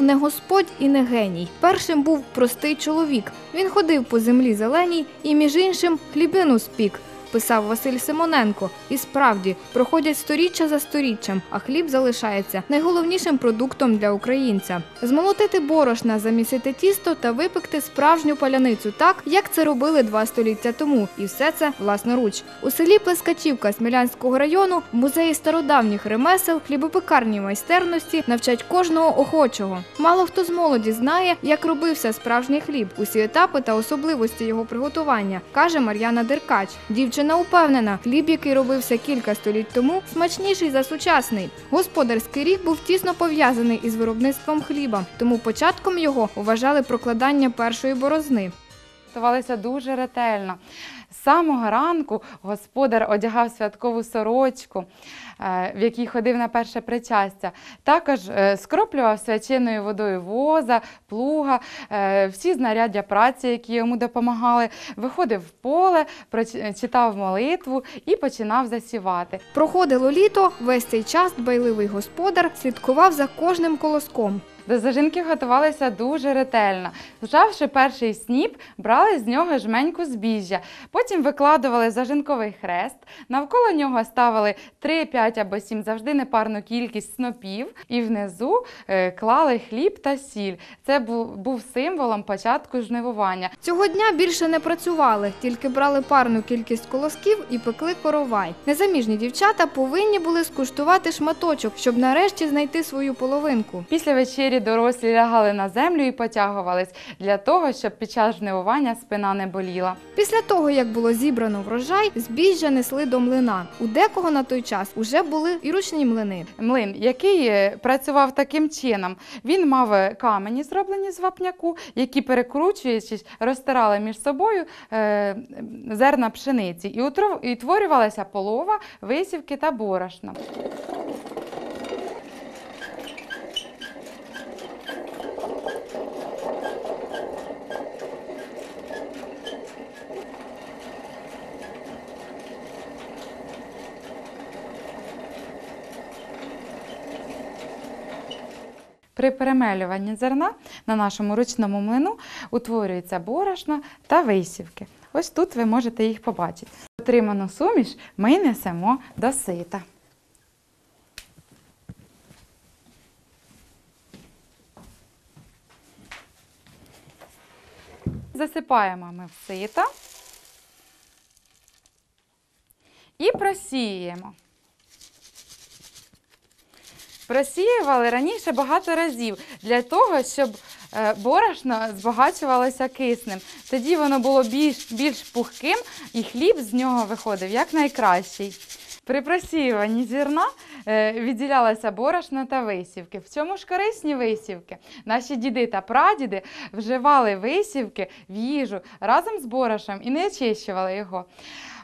не господь і не геній. Першим був простий чоловік. Він ходив по землі зеленій і, між іншим, хлібину спік. Писав Василь Симоненко. І справді проходять сторіччя за сторіччям, а хліб залишається найголовнішим продуктом для українця. Змолотити борошна, замісити тісто та випекти справжню паляницю так, як це робили два століття тому, і все це власноруч. У селі Плескачівка Смілянського району в музеї стародавніх ремесел хлібопекарні майстерності навчать кожного охочого. Мало хто з молоді знає, як робився справжній хліб, усі етапи та особливості його приготування, каже Мар'яна Деркач. Дівчина упевнена, хліб, який робився кілька століть тому, смачніший за сучасний. Господарський рік був тісно пов'язаний із виробництвом хліба, тому початком його вважали прокладання першої борозни. Готувалися дуже ретельно. З самого ранку господар одягав святкову сорочку, е, в якій ходив на перше причастя. Також е, скроплював свяченою водою воза, плуга, е, всі знаряддя праці, які йому допомагали. Виходив в поле, читав молитву і починав засівати. Проходило літо, весь цей час дбайливий господар слідкував за кожним колоском. До зажинки готувалися дуже ретельно. Зжавши перший сніп, брали з нього жменьку збіжжя. Потім викладували зажинковий хрест, навколо нього ставили 3, 5 або 7 завжди непарну кількість снопів, і внизу е, клали хліб та сіль. Це був, був символом початку жнивування. Цього дня більше не працювали, тільки брали парну кількість колосків і пекли коровай. Незаміжні дівчата повинні були скуштувати шматочок, щоб нарешті знайти свою половинку. Після вечері дорослі лягали на землю і потягувались для того, щоб під час жнивування спина не боліла. Після того, як було зібрано врожай, збіжжя несли до млина. У декого на той час уже були і ручні млини. Млин, який е, працював таким чином, він мав е, камені, зроблені з вапняку, які, перекручуючись, розтирали між собою е, зерна пшениці, і, утворювалася полова, висівки та борошно. При перемелюванні зерна на нашому ручному млину утворюється борошно та висівки. Ось тут ви можете їх побачити. Отриману суміш ми несемо до сита. Засипаємо ми в сито і просіюємо. Просіювали раніше багато разів для того, щоб е, борошно збагачувалося киснем. Тоді воно було більш, більш пухким і хліб з нього виходив як найкращий. При просіюванні зерна е, відділялося борошно та висівки. В цьому ж корисні висівки. Наші діди та прадіди вживали висівки в їжу разом з борошном і не очищували його.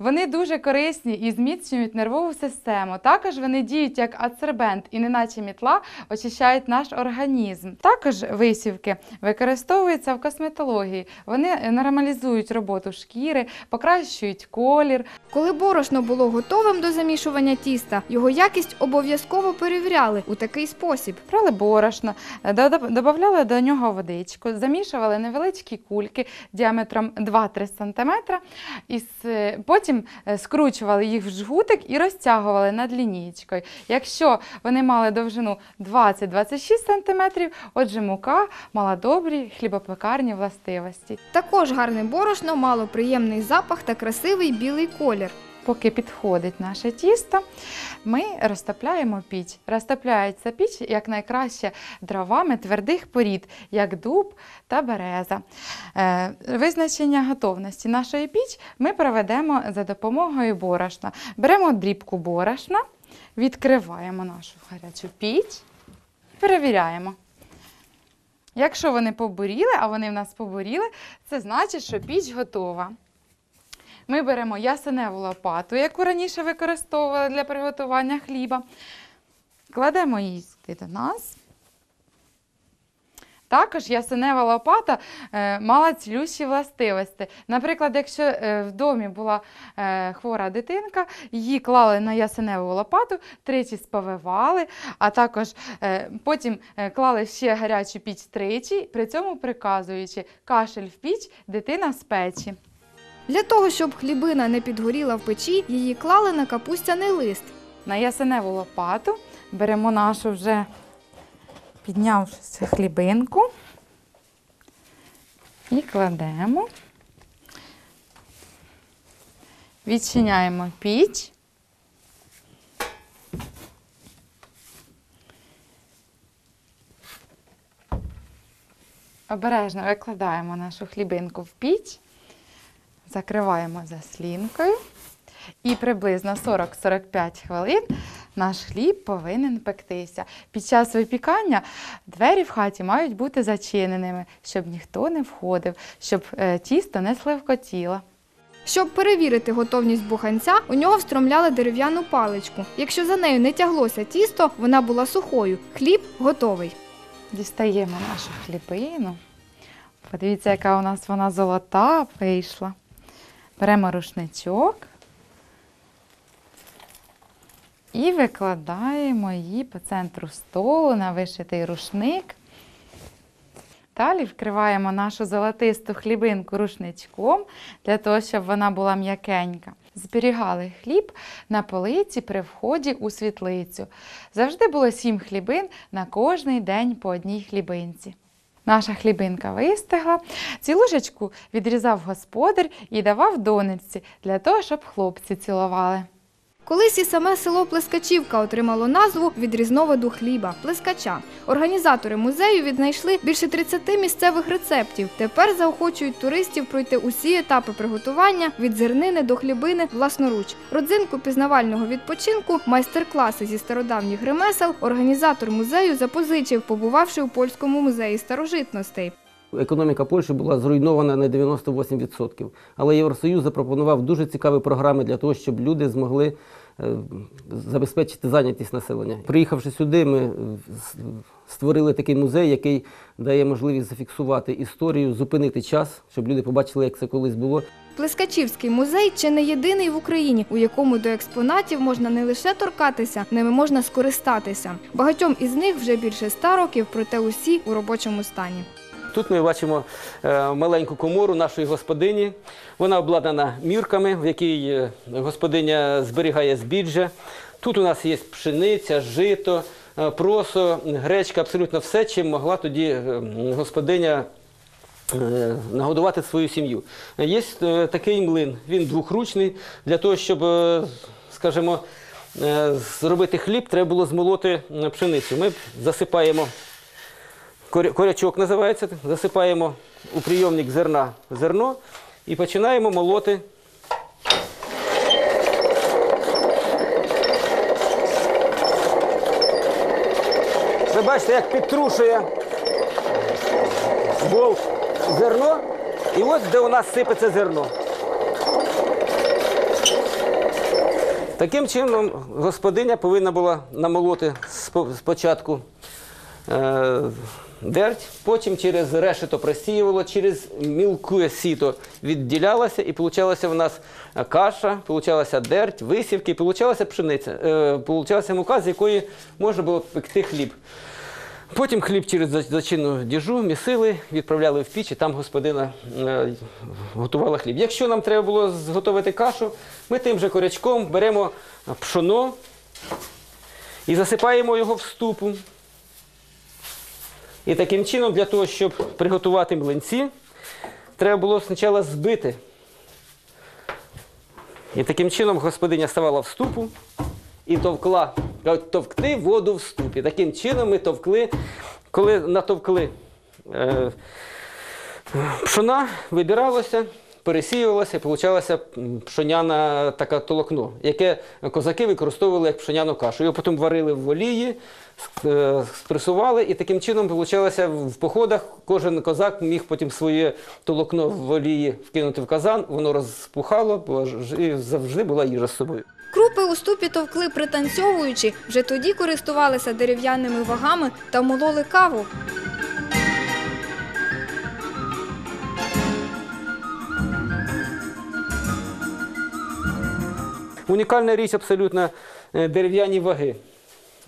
Вони дуже корисні і зміцнюють нервову систему. Також вони діють як ацербент і неначе мітла очищають наш організм. Також висівки використовуються в косметології. Вони нормалізують роботу шкіри, покращують колір, Коли борошно було готовим до замішування тіста, його якість обов'язково перевіряли у такий спосіб. Брали борошно, додавали до нього водичку, замішували невеличкі кульки діаметром 2-3 см, і с- потім е, скручували їх в жгутик і розтягували над лінієчкою. Якщо вони мали довжину 20-26 см, отже, мука мала добрі хлібопекарні властивості. Також гарне борошно мало приємний запах та красивий білий колір. Поки підходить наше тісто, ми розтопляємо піч. Розтопляється піч якнайкраще дровами твердих порід, як дуб та береза. Е, визначення готовності нашої піч ми проведемо за допомогою борошна. Беремо дрібку борошна, відкриваємо нашу гарячу піч, перевіряємо. Якщо вони побуріли, а вони в нас побуріли, це значить, що піч готова. Ми беремо ясеневу лопату, яку раніше використовували для приготування хліба. Кладемо її до нас. Також ясенева лопата е, мала цілющі властивості. Наприклад, якщо е, в домі була е, хвора дитинка, її клали на ясеневу лопату, тричі сповивали, а також потім клали ще гарячу піч тричі, при цьому приказуючи кашель в піч, дитина з печі. Для того, щоб хлібина не підгоріла в печі, її клали на капустяний лист. На ясеневу лопату беремо нашу вже піднявшися хлібинку і кладемо. Відчиняємо піч. Обережно викладаємо нашу хлібинку в піч, закриваємо заслінкою. І приблизно 40-45 хвилин наш хліб повинен пектися. Під час випікання двері в хаті мають бути зачиненими, щоб ніхто не входив, щоб е, тісто не сливкотіло. Щоб перевірити готовність буханця, у нього встромляли дерев'яну паличку. Якщо за нею не тяглося тісто, вона була сухою. Хліб готовий. Дістаємо нашу хлібину. Подивіться, яка у нас вона золота вийшла. Беремо рушничок і викладаємо її по центру столу на вишитий рушник. Далі вкриваємо нашу золотисту хлібинку рушничком для того, щоб вона була м'якенька. Зберігали хліб на полиці при вході у світлицю. Завжди було сім хлібин на кожний день по одній хлібинці. Наша хлібинка вистигла. Цю ложечку відрізав господар і давав донечці для того, щоб хлопці цілували. Колись і саме село Плескачівка отримало назву від різновиду хліба плескача. Організатори музею віднайшли більше 30 місцевих рецептів. Тепер заохочують туристів пройти усі етапи приготування від зернини до хлібини власноруч. Родзинку пізнавального відпочинку, майстер-класи зі стародавніх ремесел. Організатор музею запозичив, побувавши у польському музеї старожитностей. Економіка Польщі була зруйнована на 98%. Але Євросоюз запропонував дуже цікаві програми для того, щоб люди змогли е, забезпечити зайнятість населення. Приїхавши сюди, ми е, створили такий музей, який дає можливість зафіксувати історію, зупинити час, щоб люди побачили, як це колись було. Плескачівський музей чи не єдиний в Україні, у якому до експонатів можна не лише торкатися, ними можна скористатися. Багатьом із них вже більше ста років, проте усі у робочому стані. Тут ми бачимо е, маленьку комору нашої господині. Вона обладнана мірками, в якій е, господиня зберігає збіжжя. Тут у нас є пшениця, жито, е, просо, гречка, абсолютно все, чим могла тоді господиня нагодувати свою сім'ю. Є такий млин, він двохручний. Для того, щоб, скажімо, зробити хліб, треба було змолоти пшеницю. Ми засипаємо корячок називається, засипаємо у прийомник зерна зерно і починаємо молоти. Ви бачите, як підтрушує болт зерно, і ось де у нас сипеться зерно. Таким чином господиня повинна була намолоти спочатку е, дерть, потім через решето просіювало, через мілке сіто відділялося, і получалася в нас каша, получалася дерть, висівки, получалася пшениця, е, получалася мука, з якої можна було пекти хліб. Потім хліб через за- зачинну діжу місили, відправляли в піч, і там господина е, готувала хліб. Якщо нам треба було зготовити кашу, ми тим же корячком беремо пшоно і засипаємо його в ступу. І таким чином, для того, щоб приготувати млинці, треба було спочатку збити. І таким чином господиня ставала в ступу і товкла, товкти воду в ступі. Таким чином ми товкли, коли натовкли е, пшона, вибиралося, пересіювалося, і получалося пшоняна така толокно, яке козаки використовували як пшоняну кашу. Його потім варили в олії, е, спресували, і таким чином получалося в походах. Кожен козак міг потім своє толокно в олії вкинути в казан, воно розпухало, і завжди була їжа з собою. Крупи у ступі товкли пританцьовуючи, вже тоді користувалися дерев'яними вагами та мололи каву. Унікальна річ абсолютно е, дерев'яні ваги.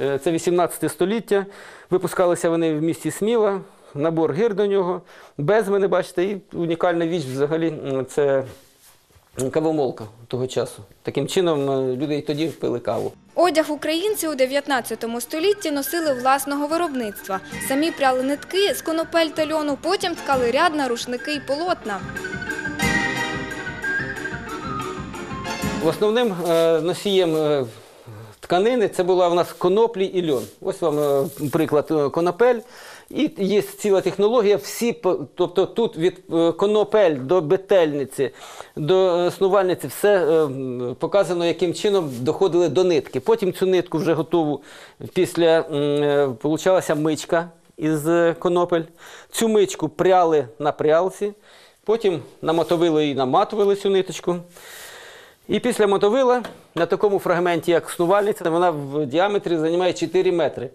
Е, Це 18 століття. Випускалися вони в місті Сміла, набор гір до нього. Без мене, бачите, і унікальна річ взагалі це кавомолка того часу. Таким чином е, люди і тоді пили каву. Одяг українці у 19 столітті носили власного виробництва. Самі пряли нитки з конопель та льону, потім ткали ряд на рушники й полотна. Основним е, носієм е, тканини це була у нас коноплі і льон. Ось вам е, приклад конопель. І є ціла технологія. Всі, тобто тут від конопель до бетельниці, до снувальниці, все показано, яким чином доходили до нитки. Потім цю нитку вже готову після получалася мичка із конопель. Цю мичку пряли на прялці, потім намотовили і наматували цю ниточку. І після мотовила на такому фрагменті, як снувальниця, вона в діаметрі займає 4 метри.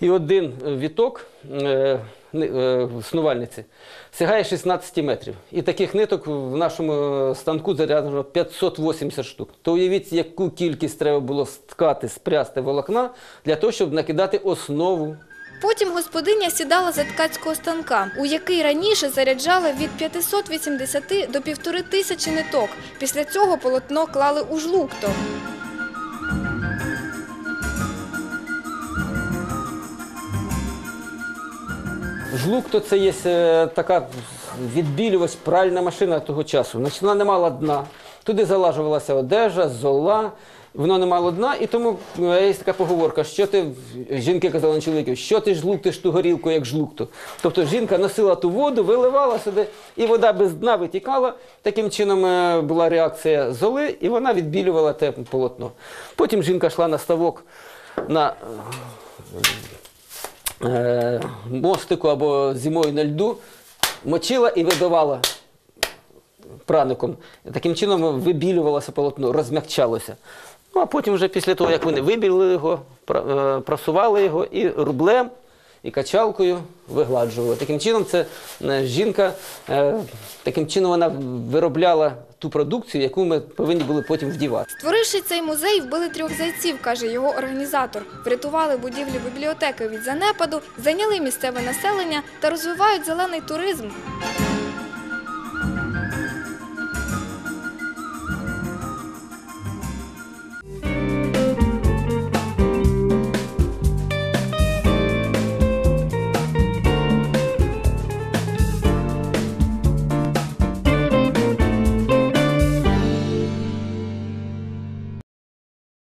І один віток е, е, снувальниці сягає 16 метрів. І таких ниток в нашому станку заряджено 580 штук. То уявіть, яку кількість треба було сткати, спрясти волокна для того, щоб накидати основу Потім господиня сідала за ткацького станка, у який раніше заряджали від 580 до півтори тисячі ниток. Після цього полотно клали у жлукто. Жлук то це є е, така відбілювач, пральна машина того часу. Вона не мала дна. Туди залажувалася одежа, зола. Воно не мало дна, і тому е, є така поговорка, що ти, жінки казали на чоловіків, що ти жлуктиш ту горілку, як жлукту. Тобто жінка носила ту воду, виливала сюди, і вода без дна витікала. Таким чином е, була реакція золи, і вона відбілювала те полотно. Потім жінка йшла на ставок на е, мостику або зимою на льду, мочила і вибивала праником. Таким чином вибілювалося полотно, розм'якчалося. Ну, а потім, вже після того, як вони вибілили його, е, прасували його і рублем, і качалкою вигладжували. Таким чином, це е, жінка, е, таким чином вона виробляла ту продукцію, яку ми повинні були потім вдівати. Створивши цей музей, вбили трьох зайців, каже його організатор. Врятували будівлі бібліотеки від занепаду, зайняли місцеве населення та розвивають зелений туризм.